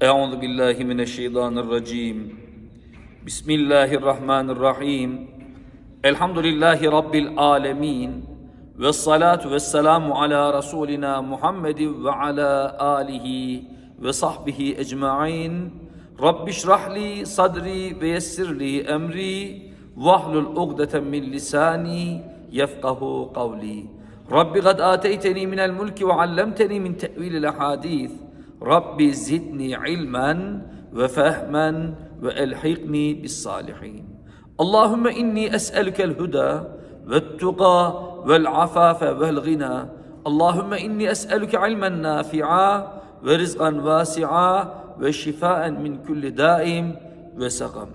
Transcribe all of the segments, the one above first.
Euzu billahi mineşşeytanirracim. Bismillahirrahmanirrahim. Elhamdülillahi rabbil alamin. Ve salatu ve selamu ala rasulina Muhammedin ve ala alihi ve sahbihi ecmaîn. Rabbi şrahli sadri ve yessirli emri vahlul ugdeten min lisani yefkahu kavli. Rabbi kad ateyteni minel mulki ve allemteni min tevilil hadis. Rabbi zidni ilmen ve fehmen ve elhikni bis salihin. Allahümme inni es'elükel huda ve tuqa vel afafe vel gina. Allahümme inni es'elüke ilmen nafi'a ve rizgan vasi'a ve şifaen min kulli daim ve sakam.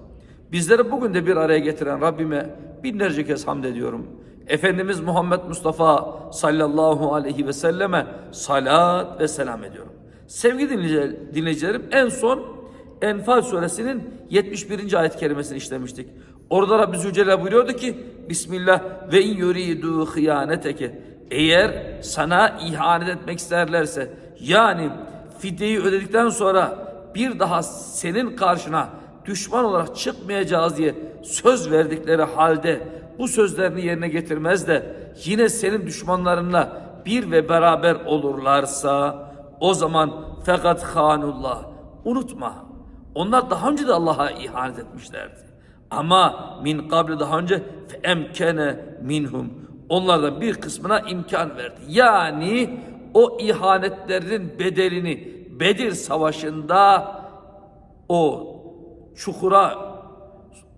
Bizleri bugün de bir araya getiren Rabbime binlerce kez hamd ediyorum. Efendimiz Muhammed Mustafa sallallahu aleyhi ve selleme salat ve selam ediyorum. Sevgili dinleyici- dinleyicilerim en son Enfal suresinin 71. ayet kerimesini işlemiştik. Orada Rabbi Zülcelal buyuruyordu ki Bismillah ve in yuridu hıyaneteke eğer sana ihanet etmek isterlerse yani fidyeyi ödedikten sonra bir daha senin karşına düşman olarak çıkmayacağız diye söz verdikleri halde bu sözlerini yerine getirmez de yine senin düşmanlarınla bir ve beraber olurlarsa o zaman fakat hanullah unutma onlar daha önce de Allah'a ihanet etmişlerdi. Ama min kabli daha önce emkene minhum onlardan bir kısmına imkan verdi. Yani o ihanetlerin bedelini Bedir Savaşı'nda o çukura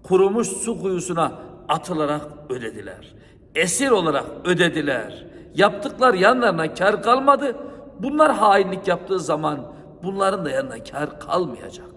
kurumuş su kuyusuna atılarak ödediler. Esir olarak ödediler. Yaptıklar yanlarına kar kalmadı. Bunlar hainlik yaptığı zaman bunların da yanına kar kalmayacak.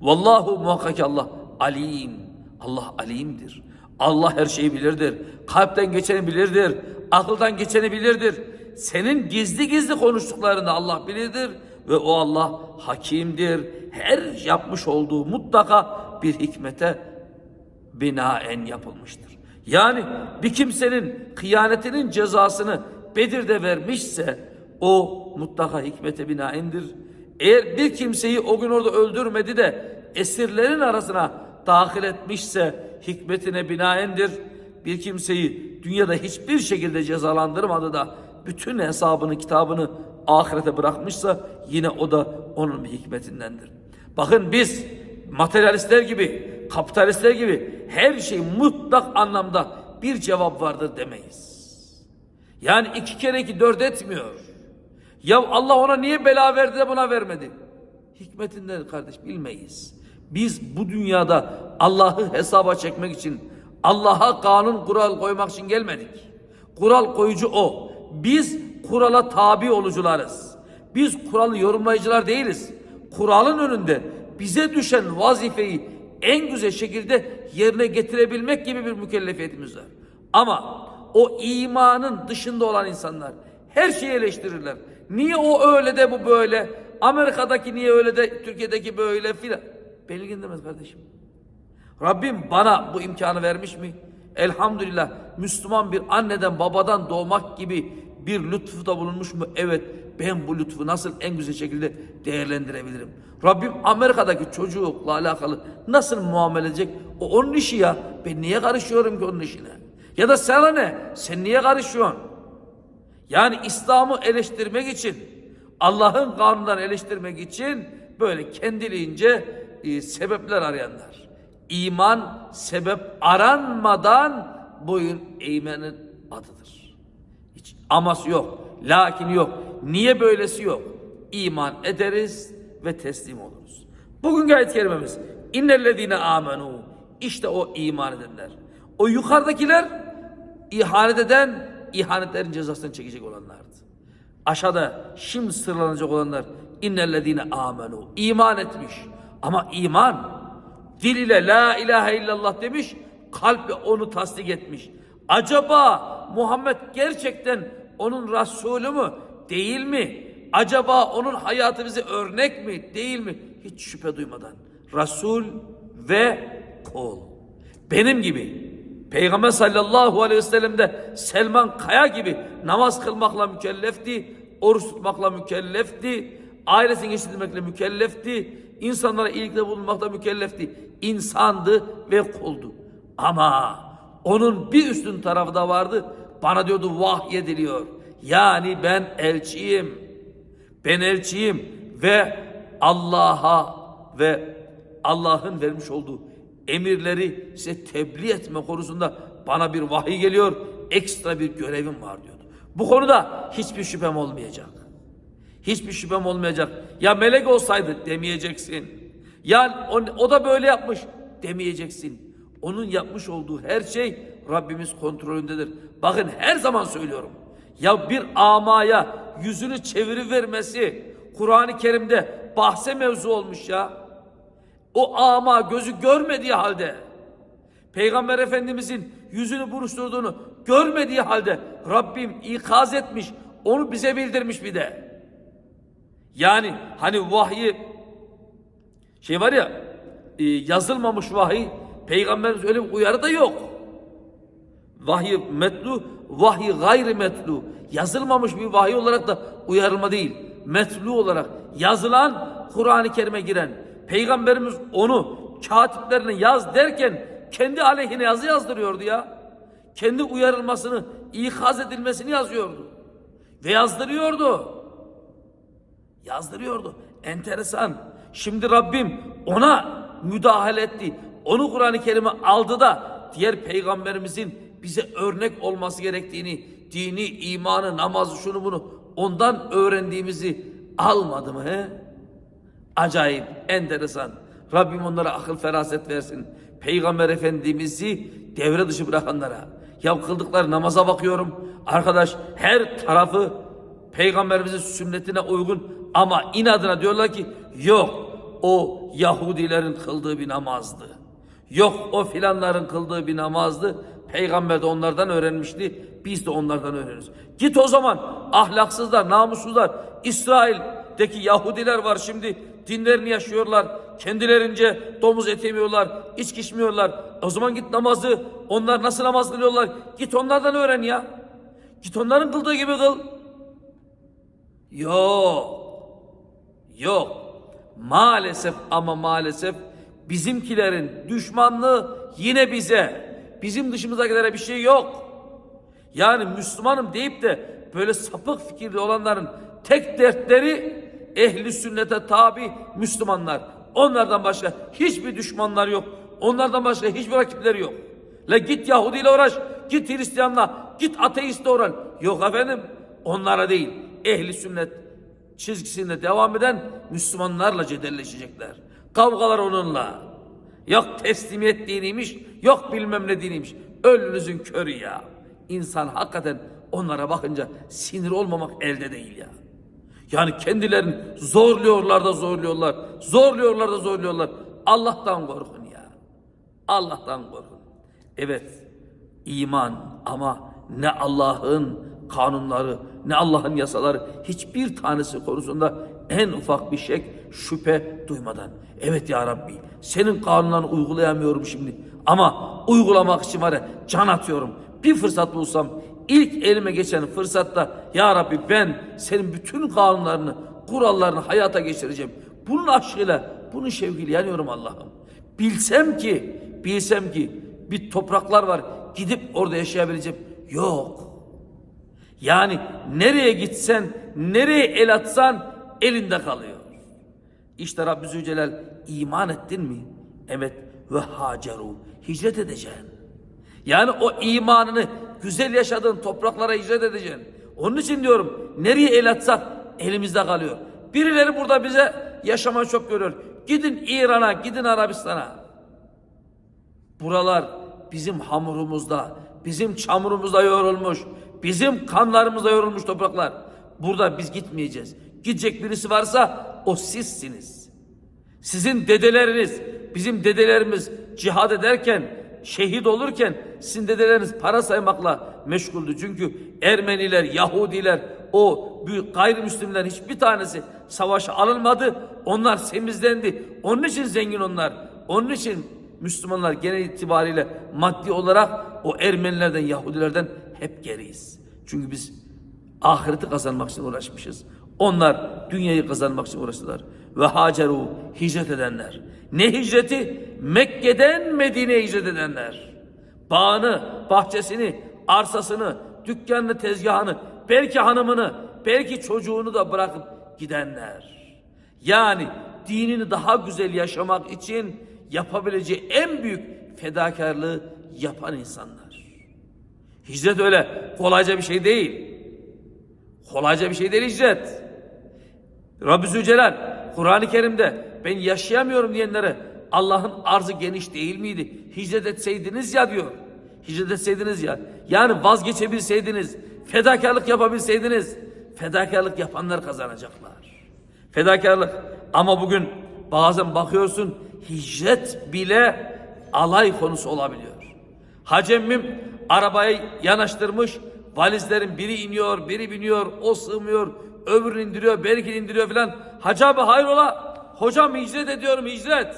Vallahu muhakkak Allah alim. Allah alimdir. Allah her şeyi bilirdir. Kalpten geçeni bilirdir. Akıldan geçeni bilirdir. Senin gizli gizli konuştuklarını Allah bilirdir. Ve o Allah hakimdir. Her yapmış olduğu mutlaka bir hikmete binaen yapılmıştır. Yani bir kimsenin kıyanetinin cezasını Bedir'de vermişse o mutlaka hikmete binaendir. Eğer bir kimseyi o gün orada öldürmedi de esirlerin arasına dahil etmişse hikmetine binaendir. Bir kimseyi dünyada hiçbir şekilde cezalandırmadı da bütün hesabını kitabını ahirete bırakmışsa yine o da onun bir hikmetindendir. Bakın biz materyalistler gibi, kapitalistler gibi her şey mutlak anlamda bir cevap vardır demeyiz. Yani iki kere iki dört etmiyor. Ya Allah ona niye bela verdi de buna vermedi? Hikmetinden kardeş bilmeyiz. Biz bu dünyada Allah'ı hesaba çekmek için, Allah'a kanun kural koymak için gelmedik. Kural koyucu o. Biz kurala tabi olucularız. Biz kuralı yorumlayıcılar değiliz. Kuralın önünde bize düşen vazifeyi en güzel şekilde yerine getirebilmek gibi bir mükellefiyetimiz var. Ama o imanın dışında olan insanlar her şeyi eleştirirler. Niye o öyle de bu böyle? Amerika'daki niye öyle de Türkiye'deki böyle filan. Beni ilgilendirmez kardeşim. Rabbim bana bu imkanı vermiş mi? Elhamdülillah Müslüman bir anneden babadan doğmak gibi bir lütfuda bulunmuş mu? Evet ben bu lütfu nasıl en güzel şekilde değerlendirebilirim? Rabbim Amerika'daki çocukla alakalı nasıl muamele edecek? O onun işi ya. Ben niye karışıyorum ki onun işine? Ya da sana ne? Sen niye karışıyorsun? Yani İslam'ı eleştirmek için, Allah'ın kanunlarını eleştirmek için böyle kendiliğince e, sebepler arayanlar. İman sebep aranmadan boyun eğmenin adıdır. Hiç aması yok, lakin yok. Niye böylesi yok? İman ederiz ve teslim oluruz. Bugün ayet kerimemiz innellezine amenu işte o iman edenler. O yukarıdakiler ihanet eden ihanetlerin cezasını çekecek olanlardı. Aşağıda şimdi sırlanacak olanlar innellezine amenu iman etmiş ama iman dil ile la ilahe illallah demiş kalple onu tasdik etmiş. Acaba Muhammed gerçekten onun Resulü mü değil mi? Acaba onun hayatı bize örnek mi değil mi? Hiç şüphe duymadan Resul ve kul. Benim gibi Peygamber sallallahu aleyhi ve sellem de Selman Kaya gibi namaz kılmakla mükellefti, oruç tutmakla mükellefti. ailesini geçindirmekle mükellefti. İnsanlara iyilikte bulunmakta mükellefti. İnsandı ve kuldu. Ama onun bir üstün tarafı da vardı. Bana diyordu vahyediliyor. Yani ben elçiyim. Ben elçiyim ve Allah'a ve Allah'ın vermiş olduğu emirleri size tebliğ etme konusunda bana bir vahiy geliyor. Ekstra bir görevim var diyordu. Bu konuda hiçbir şüphem olmayacak. Hiçbir şüphem olmayacak. Ya melek olsaydı demeyeceksin. Ya o, o da böyle yapmış demeyeceksin. Onun yapmış olduğu her şey Rabbimiz kontrolündedir. Bakın her zaman söylüyorum. Ya bir amaya yüzünü çevirivermesi Kur'an-ı Kerim'de bahse mevzu olmuş ya. O ama gözü görmediği halde Peygamber Efendimizin yüzünü buruşturduğunu görmediği halde Rabbim ikaz etmiş, onu bize bildirmiş bir de. Yani hani vahyi şey var ya e, yazılmamış vahiy peygamberimiz öyle bir uyarı da yok. Vahiy metlu, vahiy gayri metlu. Yazılmamış bir vahiy olarak da uyarılma değil. Metlu olarak yazılan Kur'an-ı Kerim'e giren peygamberimiz onu katiplerine yaz derken kendi aleyhine yazı yazdırıyordu ya. Kendi uyarılmasını, ikaz edilmesini yazıyordu. Ve yazdırıyordu. Yazdırıyordu. Enteresan. Şimdi Rabbim ona müdahale etti. Onu Kur'an-ı Kerim'e aldı da diğer peygamberimizin bize örnek olması gerektiğini, dini, imanı, namazı, şunu bunu ondan öğrendiğimizi almadı mı he? Acayip, enteresan. Rabbim onlara akıl feraset versin. Peygamber Efendimiz'i devre dışı bırakanlara. Ya kıldıkları namaza bakıyorum. Arkadaş her tarafı Peygamberimizin sünnetine uygun ama inadına diyorlar ki yok o Yahudilerin kıldığı bir namazdı. Yok o filanların kıldığı bir namazdı. Peygamber de onlardan öğrenmişti. Biz de onlardan öğreniyoruz. Git o zaman ahlaksızlar, namussuzlar, İsrail'deki Yahudiler var şimdi dinlerini yaşıyorlar. Kendilerince domuz eti yemiyorlar, içmiyorlar. O zaman git namazı, onlar nasıl namaz kılıyorlar? Git onlardan öğren ya. Git onların kıldığı gibi kıl. Yok. Yok. Maalesef ama maalesef bizimkilerin düşmanlığı yine bize. Bizim dışımızdakilere bir şey yok. Yani Müslümanım deyip de böyle sapık fikirli olanların tek dertleri ehli sünnete tabi Müslümanlar. Onlardan başka hiçbir düşmanlar yok. Onlardan başka hiçbir rakipleri yok. La git Yahudi ile uğraş, git Hristiyanla, git ateistle uğraş. Yok efendim onlara değil. Ehli sünnet çizgisinde devam eden Müslümanlarla cedelleşecekler. Kavgalar onunla. Yok teslimiyet diniymiş, yok bilmem ne diniymiş. Ölünüzün körü ya. İnsan hakikaten onlara bakınca sinir olmamak elde değil ya. Yani kendilerini zorluyorlar da zorluyorlar. Zorluyorlar da zorluyorlar. Allah'tan korkun ya. Allah'tan korkun. Evet iman ama ne Allah'ın kanunları ne Allah'ın yasaları hiçbir tanesi konusunda en ufak bir şek şüphe duymadan. Evet ya Rabbi senin kanunlarını uygulayamıyorum şimdi ama uygulamak için var ya can atıyorum. Bir fırsat bulsam ilk elime geçen fırsatta ya Rabbi ben senin bütün kanunlarını kurallarını hayata geçireceğim. Bunun aşkıyla bunun şevkiyle yanıyorum Allah'ım. Bilsem ki bilsem ki bir topraklar var gidip orada yaşayabileceğim. Yok. Yani nereye gitsen, nereye el atsan elinde kalıyor. İşte Rabbi Zülcelal iman ettin mi? Evet ve haceru. Hicret edeceksin. Yani o imanını güzel yaşadığın topraklara hicret edeceksin. Onun için diyorum nereye el atsak elimizde kalıyor. Birileri burada bize yaşamayı çok görüyor. Gidin İran'a, gidin Arabistan'a. Buralar bizim hamurumuzda, bizim çamurumuzda yoğrulmuş, bizim kanlarımızda yoğrulmuş topraklar. Burada biz gitmeyeceğiz. Gidecek birisi varsa o sizsiniz. Sizin dedeleriniz, bizim dedelerimiz cihad ederken, şehit olurken sizin dedeleriniz para saymakla meşguldü. Çünkü Ermeniler, Yahudiler, o büyük gayrimüslimlerin hiçbir tanesi savaşa alınmadı. Onlar semizlendi. Onun için zengin onlar. Onun için Müslümanlar genel itibariyle maddi olarak o Ermenilerden, Yahudilerden hep geriyiz. Çünkü biz ahireti kazanmak için uğraşmışız. Onlar dünyayı kazanmak için uğraştılar. Ve haceru hicret edenler. Ne hicreti? Mekke'den Medine'ye hicret edenler. Bağını, bahçesini, arsasını, dükkanını, tezgahını, belki hanımını, belki çocuğunu da bırakıp gidenler. Yani dinini daha güzel yaşamak için yapabileceği en büyük fedakarlığı yapan insanlar. Hicret öyle kolayca bir şey değil. Kolayca bir şey değil hicret. Rabbi Zülcelal Kur'an-ı Kerim'de ben yaşayamıyorum diyenlere Allah'ın arzı geniş değil miydi? Hicret etseydiniz ya diyor. Hicret etseydiniz ya. Yani vazgeçebilseydiniz, fedakarlık yapabilseydiniz, fedakarlık yapanlar kazanacaklar. Fedakarlık. Ama bugün bazen bakıyorsun hicret bile alay konusu olabiliyor. Hacemmim arabayı yanaştırmış, valizlerin biri iniyor, biri biniyor, o sığmıyor, öbürünü indiriyor, belki indiriyor filan. Hacı abi hayrola? Hocam hicret ediyorum hicret.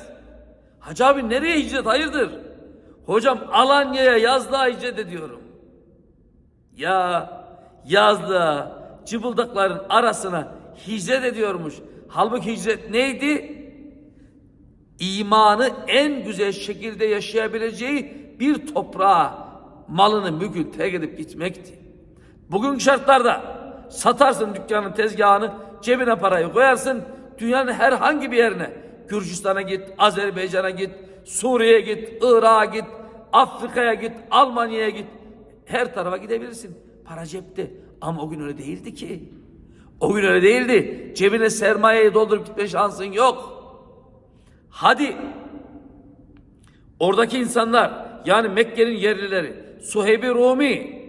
Hacı abi nereye hicret hayırdır? Hocam Alanya'ya yazlığa hicret ediyorum. Ya yazlığa cıbıldakların arasına hicret ediyormuş. Halbuki hicret neydi? İmanı en güzel şekilde yaşayabileceği bir toprağa malını mülkünü terk edip gitmekti. Bugünkü şartlarda satarsın dükkanın tezgahını, cebine parayı koyarsın, dünyanın herhangi bir yerine, Gürcistan'a git, Azerbaycan'a git, Suriye'ye git, Irak'a git, Afrika'ya git, Almanya'ya git, her tarafa gidebilirsin. Para cepte. Ama o gün öyle değildi ki. O gün öyle değildi. Cebine sermayeyi doldurup gitme şansın yok. Hadi oradaki insanlar yani Mekke'nin yerlileri Suheyb-i Rumi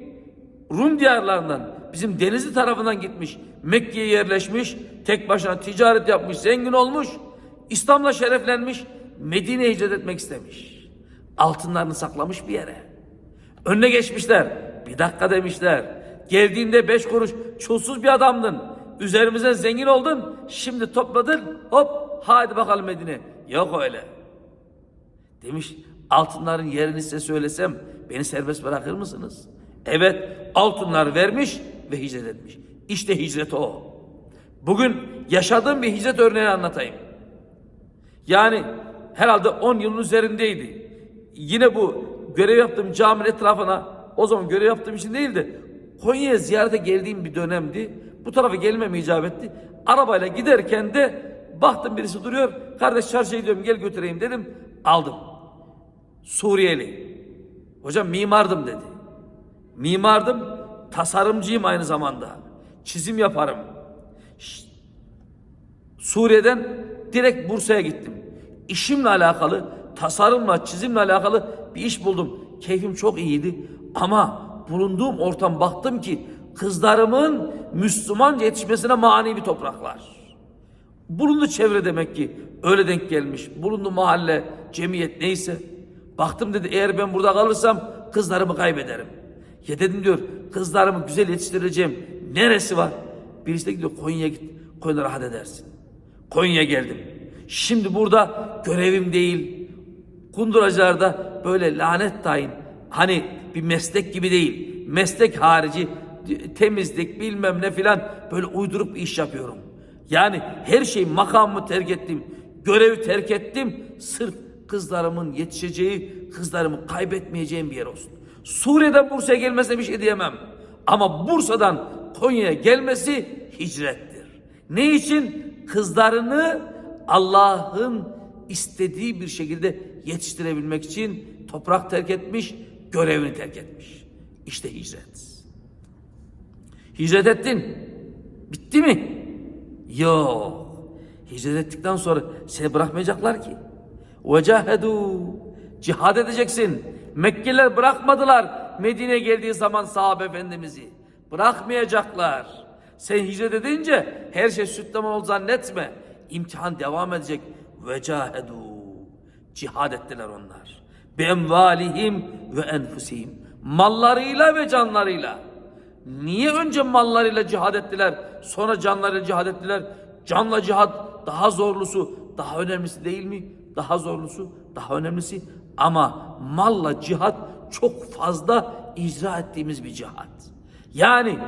Rum diyarlarından bizim denizli tarafından gitmiş Mekke'ye yerleşmiş tek başına ticaret yapmış zengin olmuş İslam'la şereflenmiş Medine'ye hicret etmek istemiş. Altınlarını saklamış bir yere. Önüne geçmişler bir dakika demişler. Geldiğinde beş kuruş çulsuz bir adamdın. Üzerimizden zengin oldun şimdi topladın hop hadi bakalım Medine. Yok öyle. Demiş altınların yerini size söylesem beni serbest bırakır mısınız? Evet altınlar vermiş ve hicret etmiş. İşte hicret o. Bugün yaşadığım bir hicret örneğini anlatayım. Yani herhalde 10 yılın üzerindeydi. Yine bu görev yaptığım caminin etrafına o zaman görev yaptığım için değil de Konya'ya ziyarete geldiğim bir dönemdi. Bu tarafa gelmem icap etti. Arabayla giderken de baktım birisi duruyor. Kardeş çarşıya gidiyorum gel götüreyim dedim. Aldım. Suriyeli. Hocam mimardım dedi. Mimardım, tasarımcıyım aynı zamanda. Çizim yaparım. Suriye'den direkt Bursa'ya gittim. İşimle alakalı, tasarımla, çizimle alakalı bir iş buldum. Keyfim çok iyiydi ama bulunduğum ortam baktım ki kızlarımın Müslümanca yetişmesine mani bir topraklar. Bulundu çevre demek ki öyle denk gelmiş. Bulundu mahalle, cemiyet neyse. Baktım dedi eğer ben burada kalırsam kızlarımı kaybederim. Ya dedim diyor kızlarımı güzel yetiştireceğim. Neresi var? Birisi de gidiyor Konya'ya git. Konya'da rahat edersin. Konya'ya geldim. Şimdi burada görevim değil. Kunduracılarda böyle lanet tayin. Hani bir meslek gibi değil. Meslek harici temizlik bilmem ne filan böyle uydurup iş yapıyorum. Yani her şey makamımı terk ettim. Görevi terk ettim. Sırf kızlarımın yetişeceği, kızlarımı kaybetmeyeceğim bir yer olsun. Suriye'den Bursa'ya gelmesine bir şey diyemem. Ama Bursa'dan Konya'ya gelmesi hicrettir. Ne için? Kızlarını Allah'ın istediği bir şekilde yetiştirebilmek için toprak terk etmiş, görevini terk etmiş. İşte hicret. Hicret ettin. Bitti mi? Yok. Hicret ettikten sonra seni bırakmayacaklar ki. Vecahedu. Cihad edeceksin. Mekkeliler bırakmadılar Medine'ye geldiği zaman sahabe efendimizi. Bırakmayacaklar. Sen hicret edince her şey süt liman ol zannetme. İmtihan devam edecek. Vecahedu. Cihad ettiler onlar. Benvalihim ve enfusihim. Mallarıyla ve canlarıyla. Niye önce mallarıyla cihad ettiler, sonra canlarıyla cihad ettiler? Canla cihad daha zorlusu, daha önemlisi değil mi? Daha zorlusu, daha önemlisi. Ama malla cihad çok fazla icra ettiğimiz bir cihad. Yani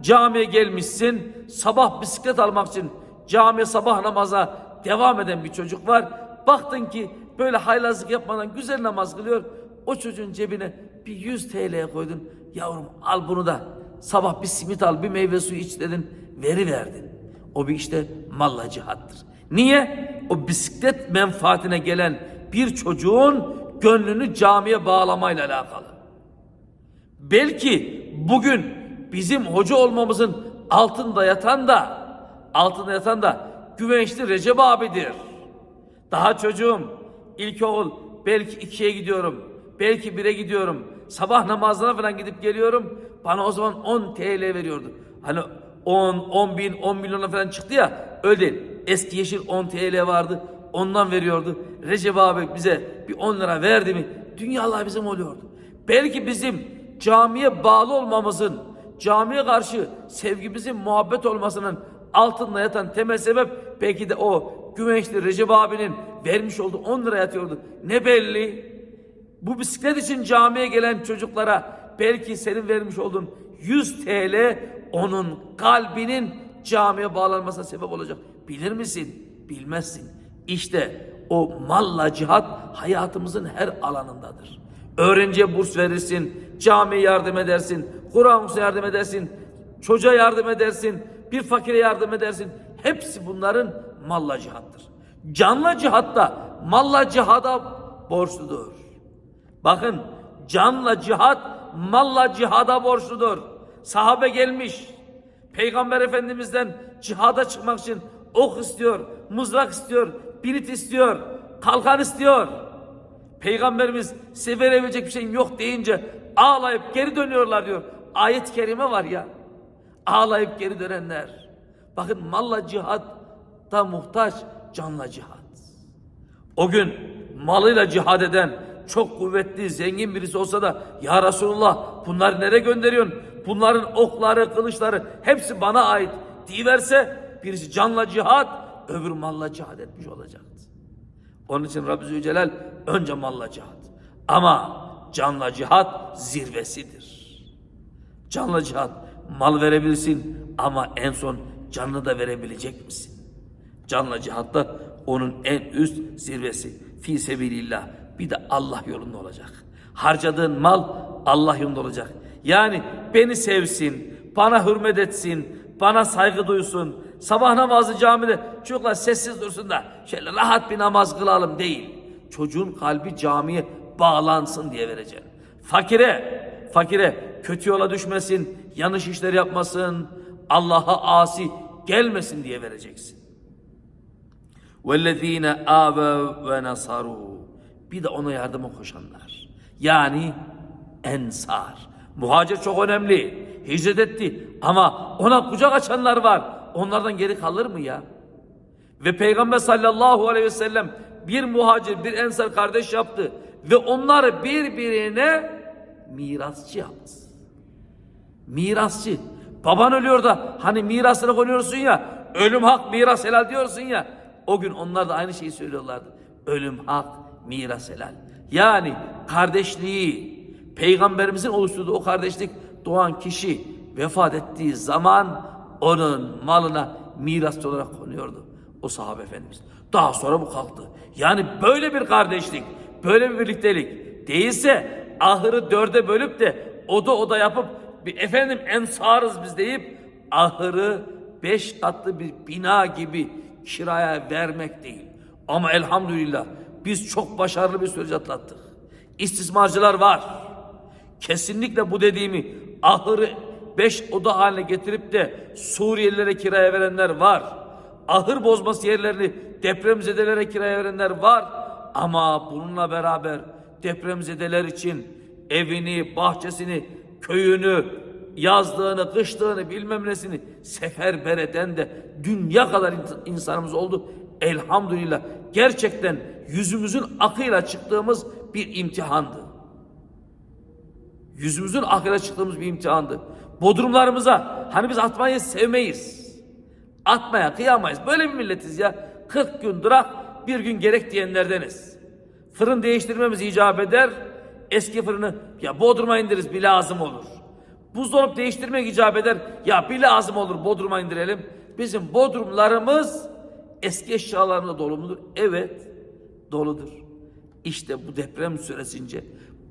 camiye gelmişsin. Sabah bisiklet almak için camiye sabah namaza devam eden bir çocuk var. Baktın ki böyle haylazlık yapmadan güzel namaz kılıyor. O çocuğun cebine bir 100 TL koydun. Yavrum al bunu da sabah bir simit al bir meyve suyu iç dedin. Veri verdin. O bir işte malla cihattır. Niye? O bisiklet menfaatine gelen bir çocuğun gönlünü camiye bağlamayla alakalı. Belki bugün bizim hoca olmamızın altında yatan da altında yatan da güvençli Recep abidir. Daha çocuğum ilkokul belki ikiye gidiyorum. Belki bire gidiyorum. Sabah namazına falan gidip geliyorum. Bana o zaman 10 TL veriyordu. Hani 10, 10 bin, 10 milyona falan çıktı ya. Öyle değil. Eski yeşil 10 TL vardı. Ondan veriyordu. Recep abi bize bir 10 lira verdi mi? Dünyalar bizim oluyordu. Belki bizim camiye bağlı olmamızın, camiye karşı sevgimizin muhabbet olmasının altında yatan temel sebep belki de o güvençli Recep abinin vermiş olduğu 10 lira yatıyordu. Ne belli? Bu bisiklet için camiye gelen çocuklara belki senin vermiş olduğun 100 TL onun kalbinin camiye bağlanmasına sebep olacak. Bilir misin? Bilmezsin. İşte o malla cihat hayatımızın her alanındadır. Öğrenciye burs verirsin, camiye yardım edersin, Kur'an kursuna yardım edersin, çocuğa yardım edersin, bir fakire yardım edersin. Hepsi bunların malla cihattır. Canla cihatta malla cihada borçludur. Bakın canla cihat malla cihada borçludur. Sahabe gelmiş. Peygamber Efendimiz'den cihada çıkmak için ok istiyor, mızrak istiyor, birit istiyor, kalkan istiyor. Peygamberimiz size verebilecek bir şeyin yok deyince ağlayıp geri dönüyorlar diyor. Ayet-i kerime var ya. Ağlayıp geri dönenler. Bakın malla cihat da muhtaç canla cihat. O gün malıyla cihad eden çok kuvvetli, zengin birisi olsa da ya Resulullah bunları nereye gönderiyorsun? Bunların okları, kılıçları hepsi bana ait diyiverse birisi canla cihad, öbür malla cihad etmiş olacaktı. Onun için Rabbi Zülcelal önce malla cihad. Ama canla cihad zirvesidir. Canla cihat mal verebilirsin ama en son canını da verebilecek misin? Canla cihatta onun en üst zirvesi. Fi sebilillah. Bir de Allah yolunda olacak. Harcadığın mal Allah yolunda olacak. Yani beni sevsin, bana hürmet etsin, bana saygı duysun. Sabah namazı camide çocuklar sessiz dursun da şöyle rahat bir namaz kılalım değil. Çocuğun kalbi camiye bağlansın diye vereceğim. Fakire, fakire kötü yola düşmesin, yanlış işler yapmasın, Allah'a asi gelmesin diye vereceksin. وَالَّذ۪ينَ آوَوْا وَنَصَرُوا Bir de ona yardıma koşanlar. Yani ensar. Muhacir çok önemli. Hicret etti ama ona kucak açanlar var. Onlardan geri kalır mı ya? Ve Peygamber sallallahu aleyhi ve sellem bir muhacir bir ensar kardeş yaptı. Ve onları birbirine mirasçı yaptı. Mirasçı. Baban ölüyor da hani mirasını konuyorsun ya. Ölüm hak miras helal diyorsun ya. O gün onlar da aynı şeyi söylüyorlardı. Ölüm hak miras helal. Yani kardeşliği peygamberimizin oluşturduğu o kardeşlik doğan kişi vefat ettiği zaman onun malına mirasçı olarak konuyordu. O sahabe efendimiz. Daha sonra bu kalktı. Yani böyle bir kardeşlik, böyle bir birliktelik değilse ahırı dörde bölüp de oda oda yapıp bir efendim ensarız biz deyip ahırı beş katlı bir bina gibi kiraya vermek değil. Ama elhamdülillah biz çok başarılı bir süreç atlattık. İstismarcılar var. Kesinlikle bu dediğimi ahırı beş oda haline getirip de Suriyelilere kiraya verenler var. Ahır bozması yerlerini depremzedelere kiraya verenler var. Ama bununla beraber depremzedeler için evini, bahçesini, köyünü, yazlığını, kışlığını bilmem nesini seferber eden de dünya kadar insanımız oldu. Elhamdülillah gerçekten yüzümüzün akıyla çıktığımız bir imtihandı. Yüzümüzün akıyla çıktığımız bir imtihandı. Bodrumlarımıza hani biz atmayı sevmeyiz. Atmaya kıyamayız. Böyle bir milletiz ya. 40 gün durak bir gün gerek diyenlerdeniz. Fırın değiştirmemiz icap eder. Eski fırını ya Bodrum'a indiririz bir lazım olur. Buzdolabı değiştirmek icap eder. Ya bir lazım olur Bodrum'a indirelim. Bizim Bodrumlarımız eski eşyalarla dolu mudur? Evet doludur. İşte bu deprem süresince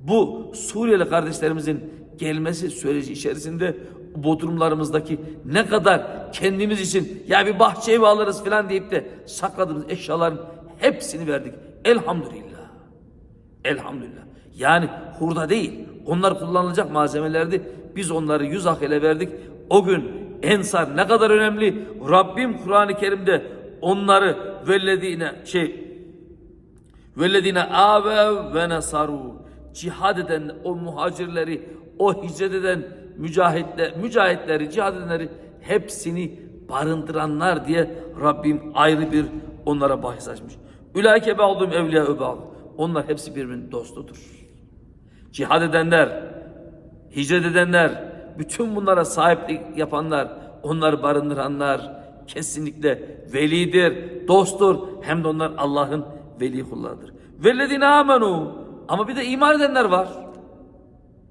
bu Suriyeli kardeşlerimizin gelmesi süreci içerisinde bodrumlarımızdaki ne kadar kendimiz için ya bir bahçe evi alırız falan deyip de sakladığımız eşyaların hepsini verdik. Elhamdülillah. Elhamdülillah. Yani hurda değil. Onlar kullanılacak malzemelerdi. Biz onları yüz ak ele verdik. O gün ensar ne kadar önemli. Rabbim Kur'an-ı Kerim'de onları vellediğine şey Velledine ave ve nesaru cihad eden o muhacirleri, o hicret eden mücahitler, mücahitleri, cihad edenleri hepsini barındıranlar diye Rabbim ayrı bir onlara bahis açmış. Ülaike ba'dum evliya ba'd. Onlar hepsi birbirinin dostudur. Cihad edenler, hicret edenler, bütün bunlara sahiplik yapanlar, onları barındıranlar kesinlikle velidir, dosttur. Hem de onlar Allah'ın veli kullarıdır. Vellezine amenu ama bir de iman edenler var.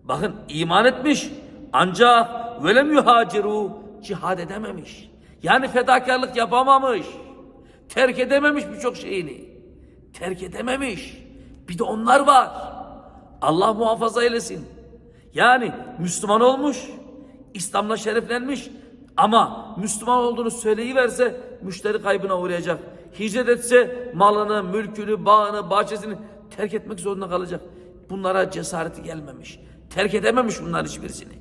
Bakın iman etmiş ancak velem yuhaciru cihad edememiş. Yani fedakarlık yapamamış. Terk edememiş birçok şeyini. Terk edememiş. Bir de onlar var. Allah muhafaza eylesin. Yani Müslüman olmuş, İslam'la şereflenmiş ama Müslüman olduğunu söyleyiverse müşteri kaybına uğrayacak. Hicret etse malını, mülkünü, bağını, bahçesini terk etmek zorunda kalacak. Bunlara cesareti gelmemiş. Terk edememiş bunların hiçbirisini.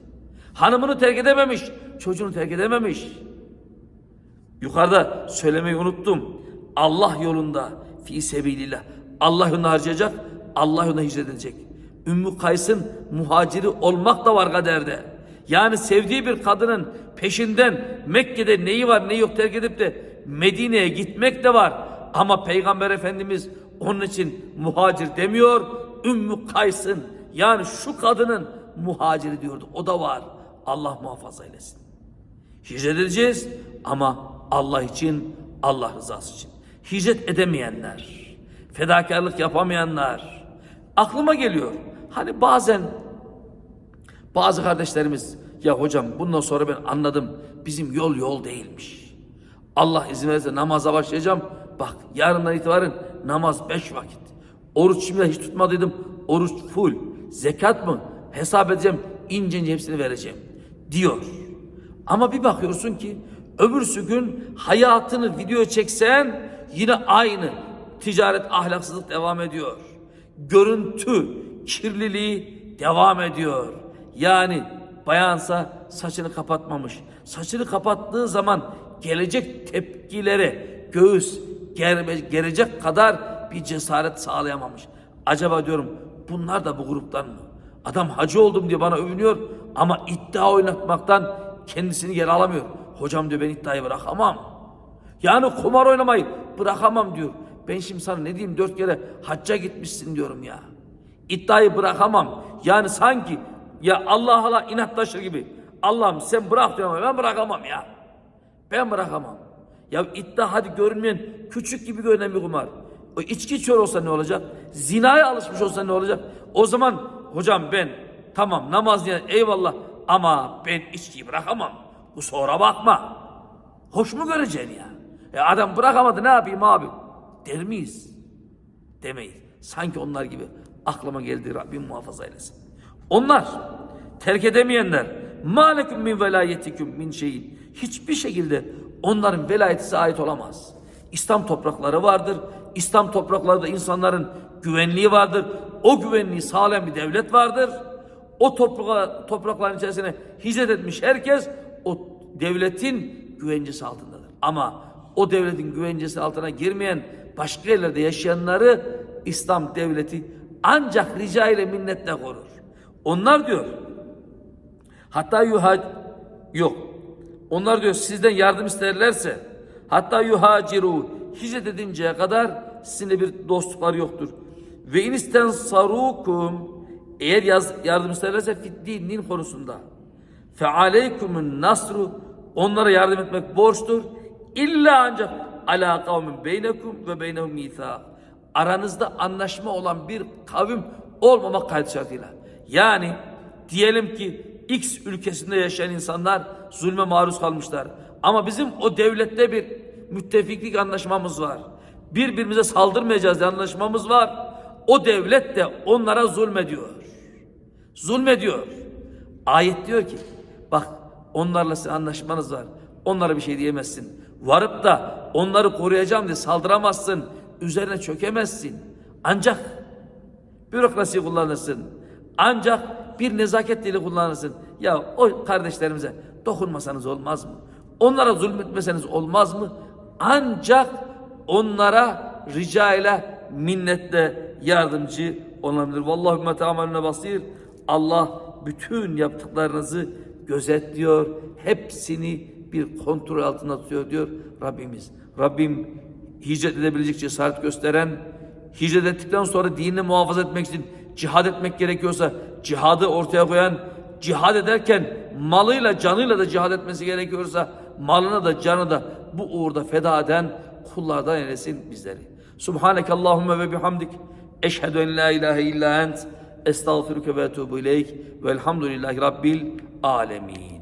Hanımını terk edememiş, çocuğunu terk edememiş. Yukarıda söylemeyi unuttum. Allah yolunda fi sebilillah. Allah yolunda harcayacak, Allah yolunda hicret edecek. Ümmü Kays'ın muhaciri olmak da var kaderde. Yani sevdiği bir kadının peşinden Mekke'de neyi var neyi yok terk edip de Medine'ye gitmek de var. Ama Peygamber Efendimiz onun için muhacir demiyor. Ümmü Kays'ın yani şu kadının muhaciri diyordu. O da var. Allah muhafaza eylesin. Hicret edeceğiz ama Allah için, Allah rızası için. Hicret edemeyenler, fedakarlık yapamayanlar. Aklıma geliyor. Hani bazen bazı kardeşlerimiz ya hocam bundan sonra ben anladım bizim yol yol değilmiş. Allah izin verirse namaza başlayacağım. Bak yarından itibaren namaz beş vakit. Oruç şimdi hiç tutmadıydım. Oruç full. Zekat mı? Hesap edeceğim. ince ince hepsini vereceğim. Diyor. Ama bir bakıyorsun ki öbürsü gün hayatını video çeksen yine aynı ticaret ahlaksızlık devam ediyor. Görüntü kirliliği devam ediyor. Yani bayansa saçını kapatmamış. Saçını kapattığı zaman gelecek tepkilere göğüs germe, gelecek kadar bir cesaret sağlayamamış. Acaba diyorum bunlar da bu gruptan mı? Adam hacı oldum diye bana övünüyor ama iddia oynatmaktan kendisini geri alamıyor. Hocam diyor ben iddiayı bırakamam. Yani kumar oynamayı bırakamam diyor. Ben şimdi sana ne diyeyim dört kere hacca gitmişsin diyorum ya. İddiayı bırakamam. Yani sanki ya Allah Allah inatlaşır gibi. Allah'ım sen bırak diyorum ben bırakamam ya. Ben bırakamam. Ya iddia hadi görünmeyen küçük gibi görünen bir kumar. O içki içiyor olsa ne olacak? Zinaya alışmış olsa ne olacak? O zaman hocam ben tamam namaz diye eyvallah ama ben içkiyi bırakamam. Bu sonra bakma. Hoş mu göreceksin ya? E adam bırakamadı ne yapayım abi? Der miyiz? Demeyiz. Sanki onlar gibi aklıma geldi Rabbim muhafaza eylesin. Onlar terk edemeyenler malekum min velayetikum min şeyin hiçbir şekilde onların velayeti size ait olamaz. İslam toprakları vardır. İslam topraklarında insanların güvenliği vardır. O güvenliği sağlayan bir devlet vardır. O toprağa, toprakların içerisine hicret etmiş herkes o devletin güvencesi altındadır. Ama o devletin güvencesi altına girmeyen başka yerlerde yaşayanları İslam devleti ancak rica ile minnetle korur. Onlar diyor hatta yuhac yok. Onlar diyor sizden yardım isterlerse hatta yuhaciru hicret edinceye kadar sizinle bir dostlukları yoktur. Ve inisten sarukum eğer yaz, yardım isterlerse fit dinin konusunda fe aleykumun nasru onlara yardım etmek borçtur. İlla ancak ala kavmin beynekum ve beynehum mithaq. Aranızda anlaşma olan bir kavim olmamak kaydı şartıyla. Yani diyelim ki X ülkesinde yaşayan insanlar zulme maruz kalmışlar. Ama bizim o devlette bir müttefiklik anlaşmamız var. Birbirimize saldırmayacağız anlaşmamız var. O devlet de onlara zulmediyor. Zulmediyor. Ayet diyor ki bak onlarla sizin anlaşmanız var. Onlara bir şey diyemezsin. Varıp da onları koruyacağım diye saldıramazsın. Üzerine çökemezsin. Ancak bürokrasi kullanırsın. Ancak bir nezaket dili kullanırsın. Ya o kardeşlerimize dokunmasanız olmaz mı? Onlara zulmetmeseniz olmaz mı? Ancak onlara rica ile minnetle yardımcı olabilir. Vallahu ta'malune basir. Allah bütün yaptıklarınızı gözetliyor. Hepsini bir kontrol altında tutuyor diyor Rabbimiz. Rabbim hicret edebilecek cesaret gösteren, hicret ettikten sonra dinini muhafaza etmek için cihad etmek gerekiyorsa cihadı ortaya koyan, cihad ederken malıyla canıyla da cihad etmesi gerekiyorsa malını da canı da bu uğurda feda eden kullardan eylesin bizleri. Subhaneke Allahümme ve bihamdik. Eşhedü en la ilahe illa ent. Estağfiruke ve etubu ileyk. Velhamdülillahi Rabbil alemin.